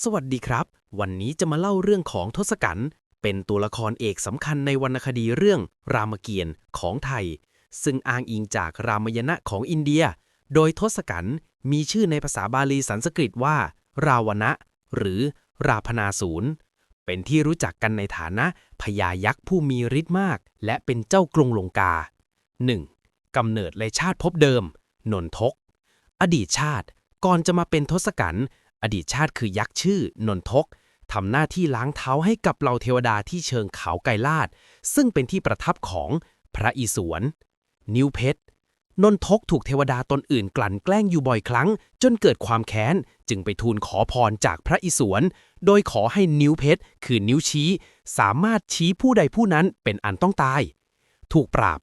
สวัสดีครับ วันนี้จะมาเล่าเรื่องของทศกัณฐ์เป็นตัวละครเอกสำคัญในวรรณคดีเรื่องรามเกียรติ์ของไทย ซึ่งอ้างอิงจากรามายณะของอินเดีย โดยทศกัณฐ์มีชื่อในภาษาบาลีสันสกฤตว่า ราวณะ หรือราพนาศูนย์เป็นที่รู้จักกันในฐานะพญายักษ์ผู้มีฤทธิ์มาก และเป็นเจ้ากรุงลงกา 1. กำเนิดและชาติภพเดิม นนทก อดีตชาติก่อนจะมาเป็นทศกัณฐ์ อดีตชาติคือยักษ์ชื่อนนทกทำหน้าที่ล้างเท้าให้กับเหล่าเทวดาที่เชิงเขาไกรลาด ซึ่งเป็นที่ประทับของพระอิศวร นิ้วเพชร นนทกถูกเทวดาตนอื่นกลั่นแกล้งอยู่บ่อยครั้ง จนเกิดความแค้น จึงไปทูลขอพรจากพระอิศวร โดยขอให้นิ้วเพชร คือนิ้วชี้ สามารถชี้ผู้ใดผู้นั้นเป็นอันต้องตาย ถูกปราบ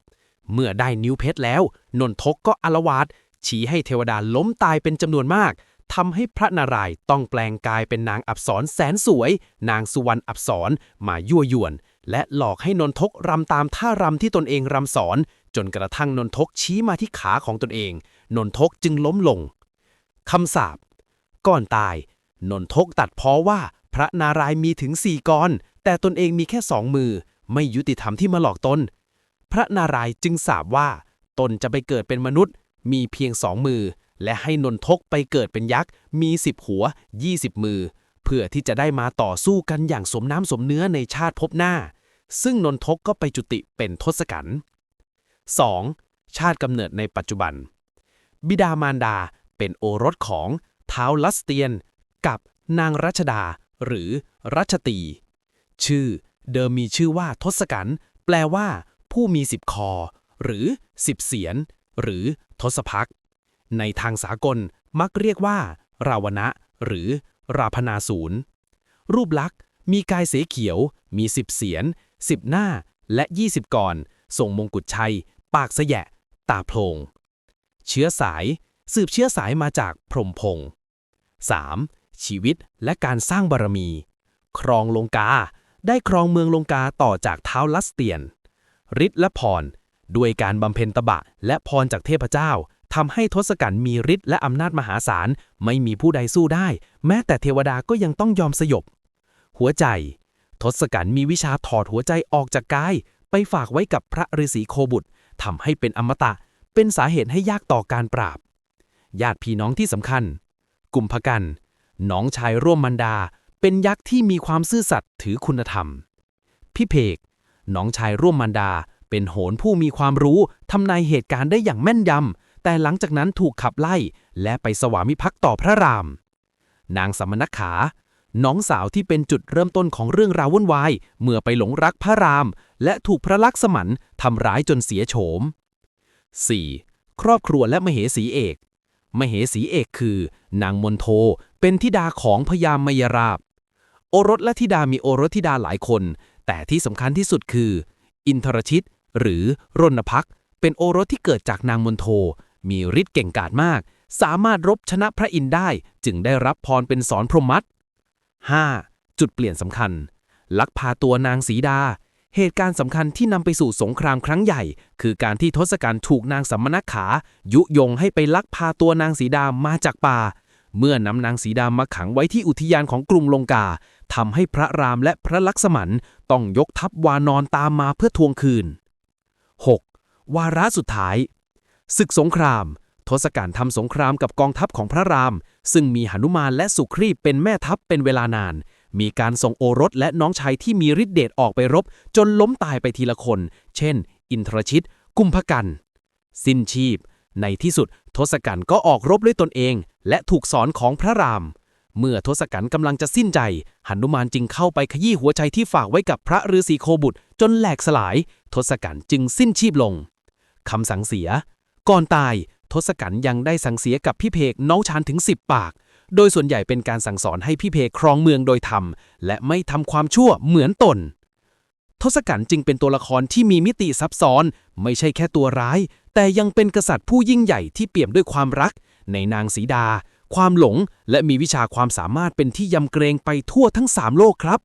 เมื่อได้นิ้วเพชรแล้ว นนทกก็อารวาสชี้ให้เทวดาล้มตายเป็นจำนวนมาก ทำให้พระนารายณ์ต้องแปลงกายเป็นนางอับสรแสนสวย นางสุวรรณอับสรมายั่วยวน และหลอกให้นนทกรำตามท่ารำที่ตนเองรำสอน จนกระทั่งนนทกชี้มาที่ขาของตนเอง นนทกจึงล้มลงคำสาปก่อนตาย นนทกตัดพ้อว่าพระนารายณ์มีถึงสี่กรแต่ตนเองมีแค่สองมือ ไม่ยุติธรรมที่มาหลอกตน พระนารายณ์จึงสาบว่า ตนจะไปเกิดเป็นมนุษย์ มีเพียงสองมือ และให้นนทกไปเกิดเป็นยักษ์ มีสิบหัว 20 มือ เพื่อที่จะได้มาต่อสู้กันอย่างสมน้ำสมเนื้อในชาติภพหน้า ซึ่งนนทกก็ไปจุติเป็นทศกัณฐ์ 2. ชาติกำเนิดในปัจจุบัน บิดามารดาเป็นโอรสของท้าวลัสเตียน กับนางรัชดา หรือรัชตี ชื่อเดิมมีชื่อว่าทศกัณฐ์แปลว่า ผู้มีสิบคอ หรือสิบเสียน หรือทศพัก ในทางสากลมักเรียกว่า ราวณะ หรือ ราพนาศูนย์ รูปลักษณ์ มีกายเสเขียว มีสิบเสียนสิบหน้า และ 20กรทรงมงกุฎชัย ปากสแยะ ตาโพลงเชื้อสาย สืบเชื้อสายมาจากพรมพงษ์ 3. ชีวิตและการสร้างบารมี ครองลงกา ได้ครองเมืองลงกาต่อจากเท้าลัสเตียนฤทธิ์และพร ด้วยการบำเพ็ญตบะและพรจากเทพเจ้า ทำให้ทศกัณฐ์มีฤทธิ์และอำนาจมหาศาล ไม่มีผู้ใดสู้ได้ แม้แต่เทวดาก็ยังต้องยอมสยบ หัวใจ ทศกัณฐ์มีวิชาถอดหัวใจออกจากกาย ไปฝากไว้กับพระฤาษีโคบุตรทำให้เป็นอมตะ เป็นสาเหตุให้ยากต่อการปราบ ญาติพี่น้องที่สำคัญ กุมภกัน น้องชายร่วมมันดา เป็นยักษ์ที่มีความซื่อสัตย์ถือคุณธรรม พิเพก น้องชายร่วมมันดา เป็นโหรผู้มีความรู้ทำนายเหตุการณ์ได้อย่างแม่นยำ แต่หลังจากนั้นถูกขับไล่และไปสวามิภักดิ์ต่อพระราม นางสมณขา น้องสาวที่เป็นจุดเริ่มต้นของเรื่องราววุ่นวาย เมื่อไปหลงรักพระราม และถูกพระลักษมณ์ทำร้ายจนเสียโฉม 4. ครอบครัวและมเหสีเอก มเหสีเอกคือ นางมนโทเป็นธิดาของพญามยราบ โอรสและธิดามีโอรสธิดาหลายคน แต่ที่สำคัญที่สุดคือ อินทรชิต หรือรณพักษ์เป็นโอรสที่เกิดจากนางมนโท มีฤทธิ์เก่งกาจมาก สามารถรบชนะพระอินทร์ได้ จึงได้รับพรเป็นสอนพรหมัต 5. จุดเปลี่ยนสำคัญ ลักพาตัวนางสีดา เหตุการณ์สำคัญที่นำไปสู่สงครามครั้งใหญ่ คือการที่ทศกัณฐ์ถูกนางสัมมณขา ยุยงให้ไปลักพาตัวนางสีดามาจากป่า เมื่อนำนางสีดามาขังไว้ที่อุทยานของกรุงลงกาทำให้พระรามและพระลักษมันต้องยกทัพวานอนตามมาเพื่อทวงคืน 6. วาระสุดท้าย ศึกสงคราม ทศกัณฐ์ทำสงครามกับกองทัพของพระราม ซึ่งมีหนุมานและสุครีพเป็นแม่ทัพเป็นเวลานาน มีการส่งโอรสและน้องชายที่มีฤทธิเดชออกไปรบ จนล้มตายไปทีละคน เช่น อินทรชิต กุมภกัน สิ้นชีพ ในที่สุดทศกัณฐ์ก็ออกรบด้วยตนเอง และถูกสอนของพระราม เมื่อทศกัณฐ์กำลังจะสิ้นใจหนุมานจึงเข้าไปขยี้หัวใจที่ฝากไว้กับพระฤาษีโคบุตร จนแหลกสลาย ทศกัณฐ์จึงสิ้นชีพลงคำสั่งเสีย ก่อนตายทศกัณฐ์ยังได้สั่งเสียกับพี่เพกน้องชานถึง 10 ปาก โดยส่วนใหญ่เป็นการสั่งสอนให้พี่เพกครองเมืองโดยธรรม และไม่ทำความชั่วเหมือนตน ทศกัณฐ์จึงเป็นตัวละครที่มีมิติซับซ้อน ไม่ใช่แค่ตัวร้าย แต่ยังเป็นกษัตริย์ผู้ยิ่งใหญ่ที่เปี่ยมด้วยความรัก ในนางสีดา ความหลง และมีวิชาความสามารถเป็นที่ยำเกรงไปทั่วทั้งสามโลกครับ